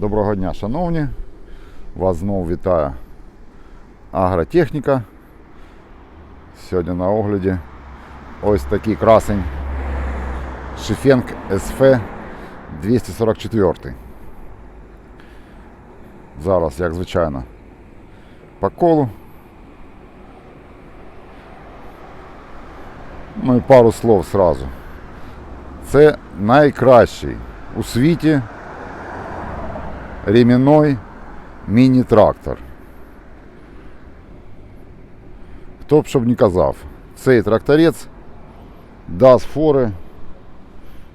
Доброго дня, шановні. Вас знову вітає агротехніка. Сьогодні на огляді ось такий красень Шифенк СФ 244. Зараз, як звичайно, по колу. Ну і пару слов сразу. Це найкращий у світі ремінной міні-трактор. Хто б щоб не казав, цей тракторець дасть фори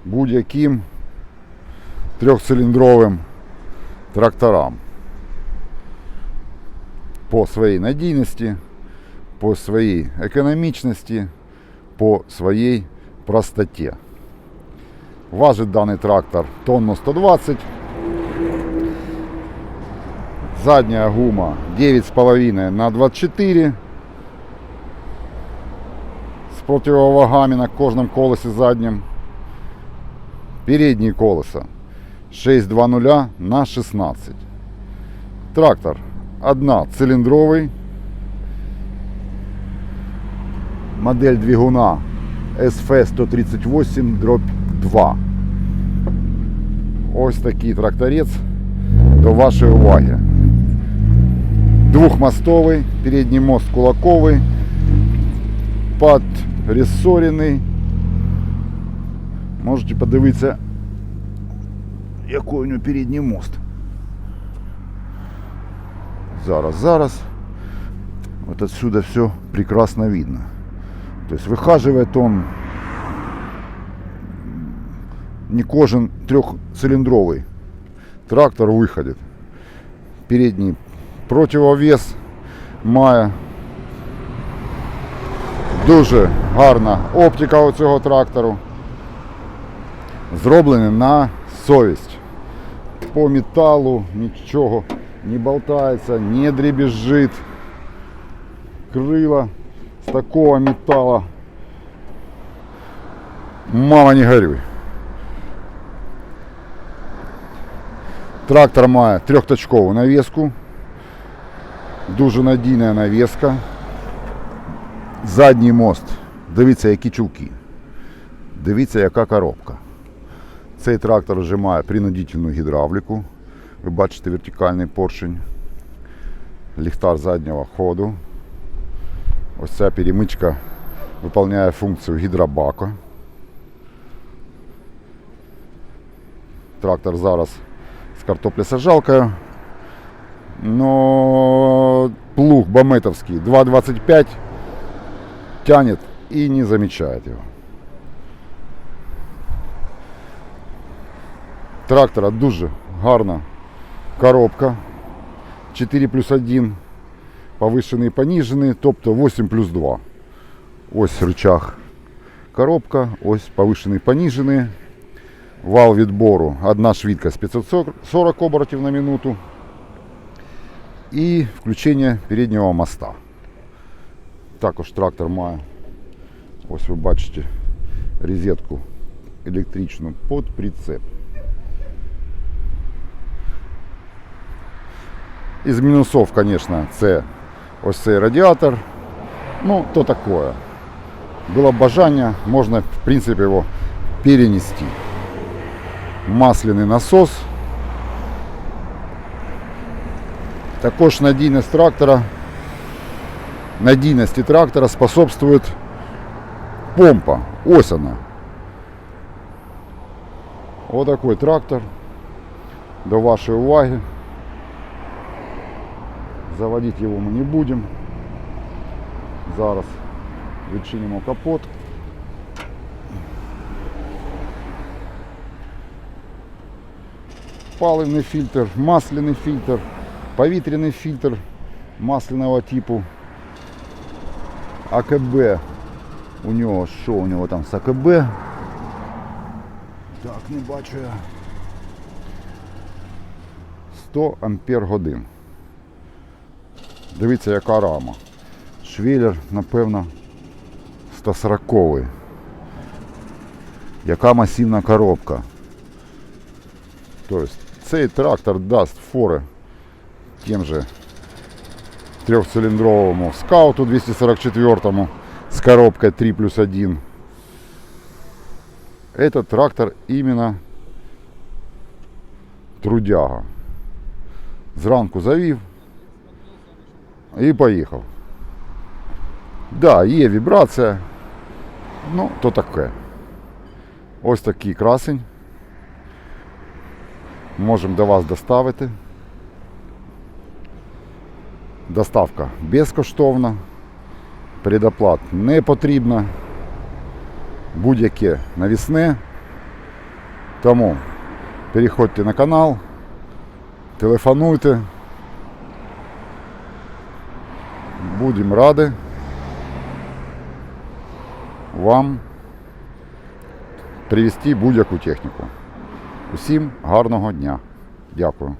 будь-яким трьохциліндровим тракторам. По своїй надійності, по своїй економічності, по своїй простоті. Важить даний трактор тонну 120. Задняя гума 9,5 на 24 с противовагами на кожном колесе заднем. Передние колеса 6,20 на 16. Трактор одна цилиндровый. Модель двигуна SV138 дробь 2. Ось такий тракторець до вашої уваги. Двухмостовий, передній мост кулаковий, подрессорений. Можете подивитися, який у нього передній мост. Зараз, зараз. Вот отсюда все прекрасно видно. То есть выхаживает он не кожен трехцилиндровый трактор выходит. Передний противовес має. Дуже гарна оптика у цього трактору. Зроблений на совість. По металу нічого не болтається, не дребезжит. Крила з такого металла. Мама не горюй. Трактор має трьохточкову навіску. Дуже надійна навіска. Задній мост. Дивіться, які чулки. Дивіться, яка коробка. Цей трактор вже має принудительну гідравліку. Ви бачите вертикальний поршень. Ліхтар заднього ходу. Ось ця перемичка виконує функцію гідробака. Трактор зараз з картоплесажалкою. Но плуг Баметовский 2.25 тянет и не замечает его. Трактора дуже гарна коробка. 4 плюс 1 повишений і понижений, тобто 8 плюс 2. Ось рычаг коробка, ось повишений понижений. Вал відбору, одна швидкость 540 оборотів на минуту. І включення переднього моста. Також трактор має, ось ви бачите, розетку електричну під прицеп. Із мінусов, звісно, це ось цей радіатор. Ну, то такое. Було бажання, можна, в принципі, його перенести. Масляний насос. Також надійність трактора, надійності трактора способствует помпа. Ось вона. Ось такий трактор. До вашої уваги. Заводити його ми не будемо. Зараз відчинимо капот. Паливний фільтр, масляний фільтр, Повітряний фільтр масляного типу. АКБ. У нього що у нього там з АКБ? Так, не бачу я. 100 ампер годин. Дивіться, яка рама. Швеллер, напевно, 140 Яка масивна коробка. Тобто цей трактор дасть фори тим же трехцилиндровому скауту 244 с коробкой 3 плюс 1. Этот трактор именно трудяга. Зранку завів і поїхав. Да, є вібрація. Ну, то таке. Ось такий красень. Можемо до вас доставити. Доставка безкоштовна. Предоплат не потрібна. Будь-яке навісне. Тому переходьте на канал, телефонуйте. Будемо раді вам привезти будь-яку техніку. Усім гарного дня. Дякую.